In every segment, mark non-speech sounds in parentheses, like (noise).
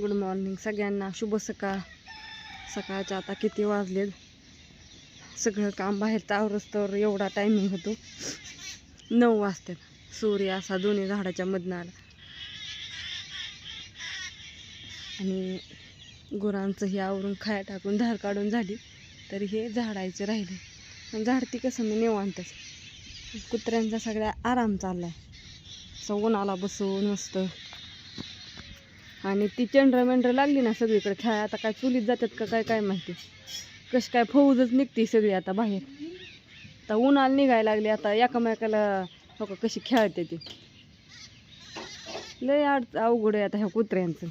Good morning सगळ्यांना. शुभ सकाळ. सकाळच्या आता किती वाजलेत? सगळं काम बाहेर आवरस तर एवढा टायमिंग होतो. नऊ वाजतात. सूर्य असा दोन्ही झाडाच्या मधनं आला. आणि गुरांचं हे आवरून खाया टाकून धार काढून झाली. तरी हे झाडायचं राहिले पण झाडती कसं मी निवांतच. कुत्र्यांचा सगळ्या आराम चाललाय. असं उन्हाला बसून मस्त. आणि ती चंद्र मेंढ्र लागली ना सगळीकडे छा आता काय चुलीत जातात का काय काय माहिती. कशी काय फौजच निघते सगळी आता बाहेर. आता उन्हाला निघायला लागली आता एकामेकाला हो का कशी खेळते ती. लय अड अवघड आहे आता ह्या कुत्र्यांचं.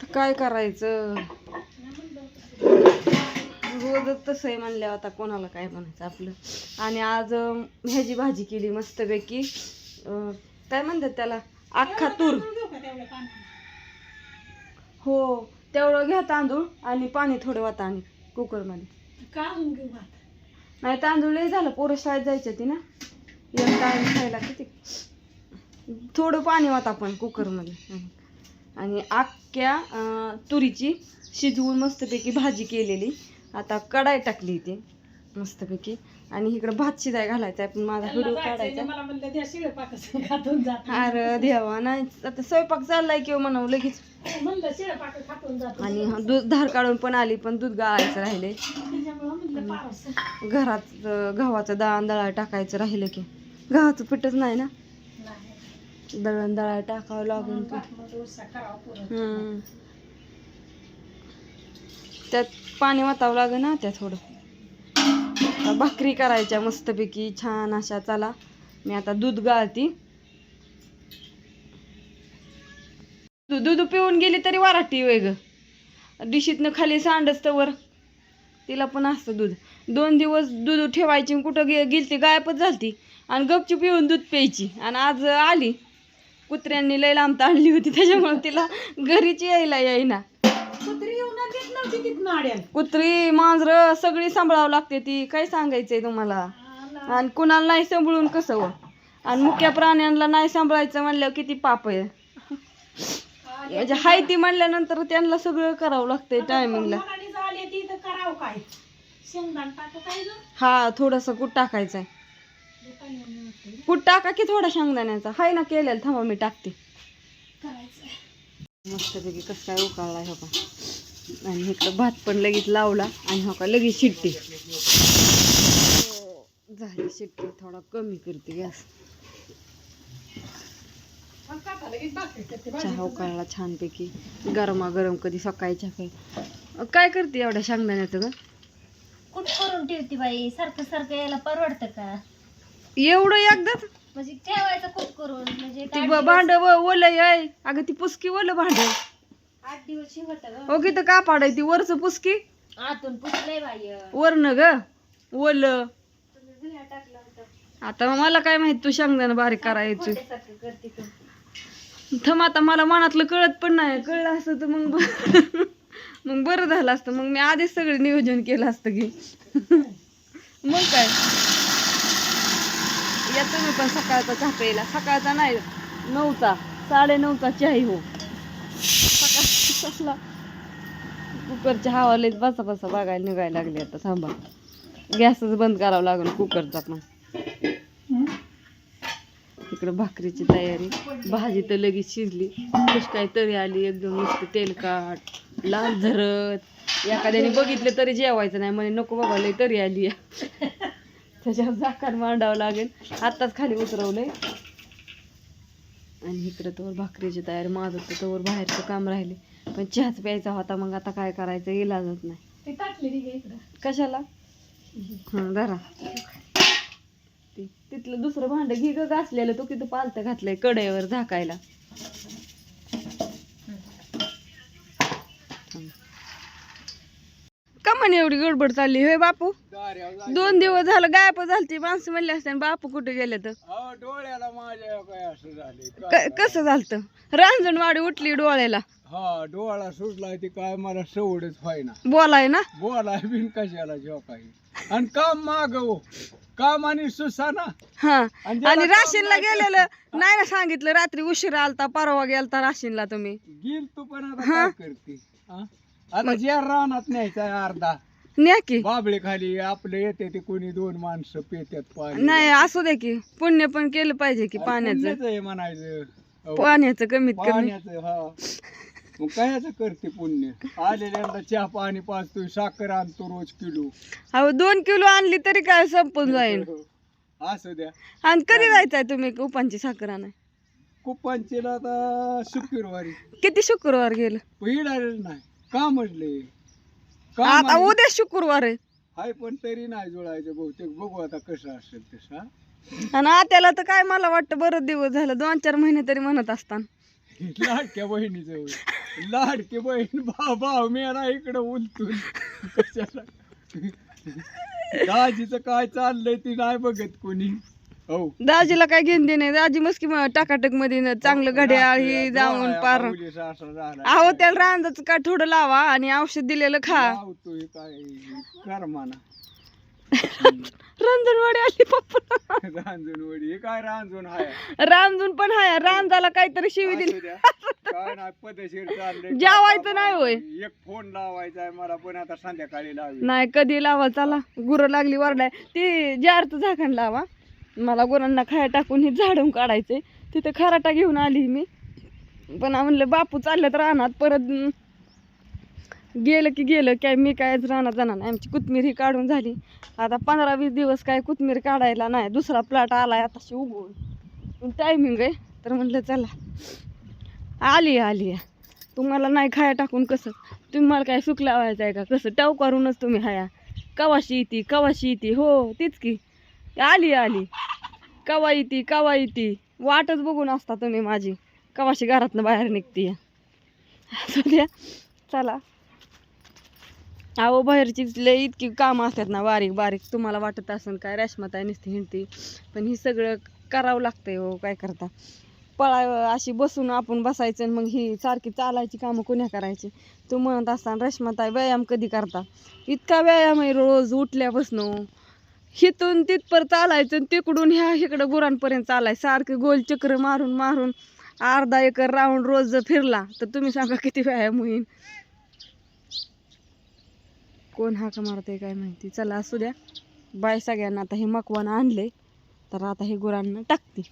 तर काय करायचं? रोजच तसं आहे म्हणल्यावर आता कोणाला काय म्हणायचं आपलं. आणि आज ह्याची भाजी केली मस्तपैकी. काय म्हणतात त्याला? अख्खा तूर. हो तेवढं घ्या तांदूळ आणि पाणी थोडं वाता आणि कुकरमध्ये. नाही तांदूळ लय झालं. पोरं शाळेत जायचं ती ना. एक टाइम खायला किती. थोडं पाणी वाता आपण कुकरमध्ये. आणि अख्ख्या तुरीची शिजवून मस्तपैकी भाजी केलेली. आता कढाई टाकली इथे मस्तपैकी. आणि इकडं भात शिजाय घालायचा आहे पण माझा व्हिडिओ काढायचा (laughs) अरे देवा नाही आता स्वयंपाक चाललाय किंवा म्हणावं लगेच. (clears throat) आणि दूध धार काढून पण आली पण दूध गाळायचं राहिले. घरात गव्हाचं दळण दळा टाकायचं राहिलं की. गव्हाचं पिठच नाही ना? दळण दळा टाकावं लागून. हम्म. त्यात पाणी वातावं लागेल ना त्या थोडं. भाकरी करायच्या मस्तपैकी छान अशा चला. मी आता दूध गाळती. दूध पिऊन गेली तरी वाराटी वेग डिशीतनं खाली सांडच तवर तिला पण असतं दूध. दोन दिवस दूध ठेवायची कुठं गे गेलती गायबच झालती. आणि गपचूप येऊन दूध प्यायची. आणि आज आली. कुत्र्यांनी लय लांबता आणली होती त्याच्यामुळे तिला घरीच यायला येईना कुत्री मांजर सगळी सांभाळावं लागते ती. काय सांगायचंय तुम्हाला? आणि कुणाला नाही सांभाळून कसं हो? आणि मुख्या प्राण्यांना नाही सांभाळायचं म्हणल्यावर किती पाप आहे. म्हणजे हाय ती म्हणल्यानंतर त्यांना सगळं करावं लागतंय टायमिंगला हा थोडस कुठ टाकायचं आहे कुठ टाका की थोडा शेंगदाण्याचा. हाय ना केलेलं थांबा मी टाकते. मस्तपैकी कसं काय उकाळलाय हो का आणि इकडं भात पण लगेच लावला आणि हो का लगेच शिट्टी. झाली शिट्टी थोडा कमी करते गॅस. चहा उकाळला छानपैकी. गरमागरम कधी सकाळच्या काही काय करते एवढ्या शेंगदाण्याचं ग? कुठ करून ठेवती बाई? सारखं सारखं यायला परवडतं का? एवढं एकदाच? म्हणजे ठेवायचं कुठ करून? म्हणजे ती भांड ओलं आहे. अगं ती पुसकी ओलं भांड. आठ दिवस शिवत ग. हो की तर का पाडाय ती वरच पुसकी आतून पुसलंय बाई. वरन ग? ओलं. तुम्ही धुया टाकलं होतं. आता मला काय माहीत तू शेंगदाणा बारीक करायचं. खोट्यासारखं करते तू थम आता मला मनातलं कळत पण नाही. कळलं असतं तर मग ब- (laughs) मग बरं झालं असतं. मग मी आधीच सगळं नियोजन केलं असतं की. (laughs) मग काय? या तुम्ही पण सकाळचा चहा प्यायला. सकाळचा नाही नऊचा. साडे नऊचा चहा हो. कसला कुकरच्या हवाले बसा बसा बघायला निघायला लागले आता थांबा. गॅसच बंद करावं लागेल कुकरचा पण. इकडं भाकरीची तयारी. भाजी तर लगेच शिजली. कशी काय तरी आली एकदम नुसतं तेलकाट लाल झरत. एखाद्याने बघितलं तरी जेवायचं नाही. म्हणे नको बाबा लय तरी आली. त्याच्यावर झाकण मांडावं लागेल. आत्ताच खाली उतरवलंय. आणि इकडं तोवर भाकरीची तयारी माझं तर तोवर बाहेरचं काम राहिले पण चहाच प्यायचा होता मग आता काय करायचं इलाजच नाही. कशाला? हं धरा. तिथलं दुसरं भांड घे ग घासलेलं तो किती पालतं घातलंय कडेवर झाकायला. का म्हणे एवढी गडबड चालली? होय बापू? दोन दिवस झालं गायब झालती माणसं म्हणले असते बापू कुठे गेले तर? डोळ्याला माझ्या झाले कसं झालतं? रांजणवाडी उठली डोळ्याला. हा डोळा सुटलाय ते काय मला सवडच व्हायना बोलाय ना. बोलाय बिन कशाला जेव्हा काही. आणि काम मागव काम आणि सुसाना. हा. आणि ज्याला आणि काम राशीनला नाही गेलेलं नाही ना सांगितलं रात्री उशिरा आलता परवा गेलता राशीनला तुम्ही. गेल तू पण आता काय करते? हा? आता ज्या रानात न्यायचा अर्धा. न्या की. बाबळे खाली आपले येते ते कोणी दोन माणसं पेत्यात पाणी. नाही असू दे की. पुण्य पण केलं पाहिजे की अरे पाण्याचं. म्हणायचं. अहो, पाण्याचं कमीत कमी. पाण्याचं हा. मग कायचं करते पुण्य? आलेल्यांना चहा पाणी पाचतोय साखर आणतो रोज किलो. अहो दोन किलो आणली तरी काय संपून जाईल? असं द्या. आणि कधी जायचंय तुम्ही उपांची साखर आणाय? कुप्पांचीला आता शुक्रवारी. किती शुक्रवार गेलं? नाही. का म्हटले? आता उद्या शुक्रवार आहे. हाय पण तरी नाही जुळायचं बहुतेक. बघू आता कसं असेल तसा आणि आत्याला तर काय मला वाटतं बरं दिवस झालं. दोन चार महिने तरी म्हणत असताना. लाडक्या बहिणीचं होय. लाडकी बहीण भाव मेला इकडं कशाला? दाजीचं काय चाललंय ती नाही बघत कोणी. हो. दाजीला काय घेऊन नाही. दाजी मस्की टाकाटकमध्ये न चांगलं घड्याळ ही जाऊन पार. अहो त्याला रांजाचं काय थोडं लावा आणि औषध दिलेलं खा. लावतोय काय? करमाना (laughs) रंजनवाडी आली पप्पा. रांजणवडी हे काय रांजण हाय? रांजून पण हाय रांजाला काहीतरी शिवी दिली. असू द्या. काय नाही पद्धतशीर चाललंय. (laughs) जेवायचं नाही होय. एक फोन लावायचा आहे मला पण आता संध्याकाळी लावी नाही कधी लावा चला. गुरं लागली वरडाय. ती जारचं झाकण लावा. मला गुरांना खाया टाकून हे झाडून काढायचंय. तिथं खराटा घेऊन आली मी. पण म्हणलं बापू चालल्यात रानात परत गेलं की गेलं काय मी कायच राहणार जाणार नाही. आमची कोथमीर ही काढून झाली. आता पंधरा वीस दिवस काय कोथमीर काढायला नाही दुसरा प्लॉट आहे आताशी उगवून. टायमिंग आहे तर म्हटलं चला. आली आली. तुम्हाला नाही खाया टाकून कसं? तुम्ही मला काय सुख लावायचं आहे का? कसं? टाव करूनच तुम्ही हाया. कवाशी येते कवाशी येते? हो तीच की. आली आली. कवा येते कवा येते? वाटच बघून असता तुम्ही माझी. कवाशी घरातनं बाहेर निघते असू द्या. चला. अहो बाहेरची लय इतकी कामं असतात ना बारीक बारीक. तुम्हाला वाटत असेल काय रेशमाताई नसते हिंडते. पण ही सगळं करावं लागतंय हो काय करता. पळा अशी बसून आपण बसायचं आणि मग ही सारखी चालायची कामं कोण्या करायची? तू म्हणत असताना रेशमाताई व्यायाम कधी करता? इतका व्यायाम आहे रोज उठल्यापासनं हो. हिथून तिथपर चालायचं आणि तिकडून ह्या इकडं गुरांपर्यंत चालायचं सारखं गोल चक्र मारून मारून अर्धा एकर राऊंड रोज फिरला तर तुम्ही सांगा किती व्यायाम होईल कोण हाका मारते काय माहिती. चला असू द्या. बाय सगळ्यांना. आता हे मकवानं आणले तर आता हे गुरांना टाकते.